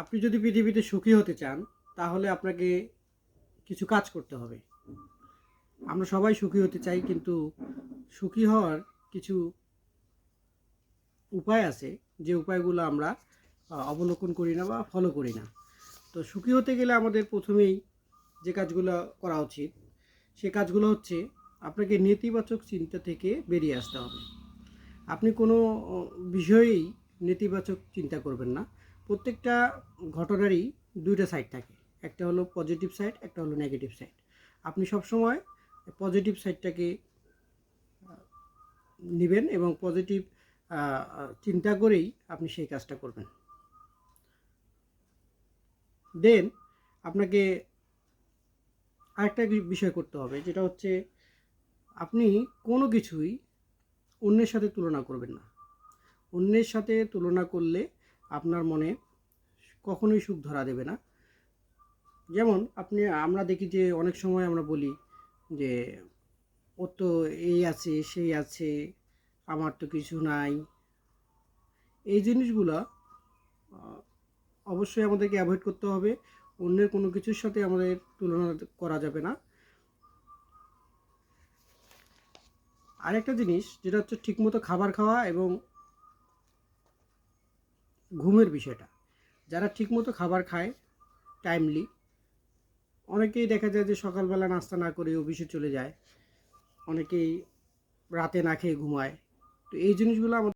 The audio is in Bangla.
আপনি যদি পৃথিবীতে সুখী হতে চান, তাহলে আপনাকে কিছু কাজ করতে হবে। আমরা সবাই সুখী হতে চাই, কিন্তু সুখী হওয়ার কিছু উপায় আছে, যে উপায়গুলো আমরা অবলোকন করি না বা ফলো করি না। তো সুখী হতে গেলে আমাদের প্রথমেই যে কাজগুলো করা উচিত, সে কাজগুলো হচ্ছে আপনাকে নেতিবাচক চিন্তা থেকে বেরিয়ে আসতে হবে। আপনি কোনো বিষয়েই নেতিবাচক চিন্তা করবেন না। প্রত্যেকটা ঘটনারই দুইটা সাইড থাকে। একটা হলো পজিটিভ সাইড একটা হলো নেগেটিভ সাইড আপনি সবসময় পজিটিভ সাইডটাকে নেবেন এবং পজিটিভ চিন্তা করেই আপনি সেই কাজটা করবেন। দেন আপনাকে আরেকটা বিষয় করতে হবে, যেটা হচ্ছে আপনি কোনো কিছুই অন্যের সাথে তুলনা করবেন না। অন্যের সাথে তুলনা করলে আপনার মনে কখনোই সুখ ধরা দেবে না। যেমন আপনি, আমরা দেখি যে অনেক সময় আমরা বলি যে, ও তো এই আছে, সেই আছে, আমার তো কিছু নাই। এই জিনিসগুলো অবশ্যই আমাদেরকে অ্যাভয়েড করতে হবে। অন্যের কোনো কিছুর সাথে আমাদের তুলনা করা যাবে না। আরেকটা জিনিস, যেটা হচ্ছে ঠিকমতো খাবার খাওয়া এবং ঘুমের বিষয়টা। যারা ঠিকমতো খাবার খায় টাইমলি অনেকেই দেখা যায় যে সকালবেলা নাস্তা না করে অফিসে চলে যায়, অনেকেই রাতে না খেয়ে ঘুমায়। তো এই জিনিসগুলো আমাদের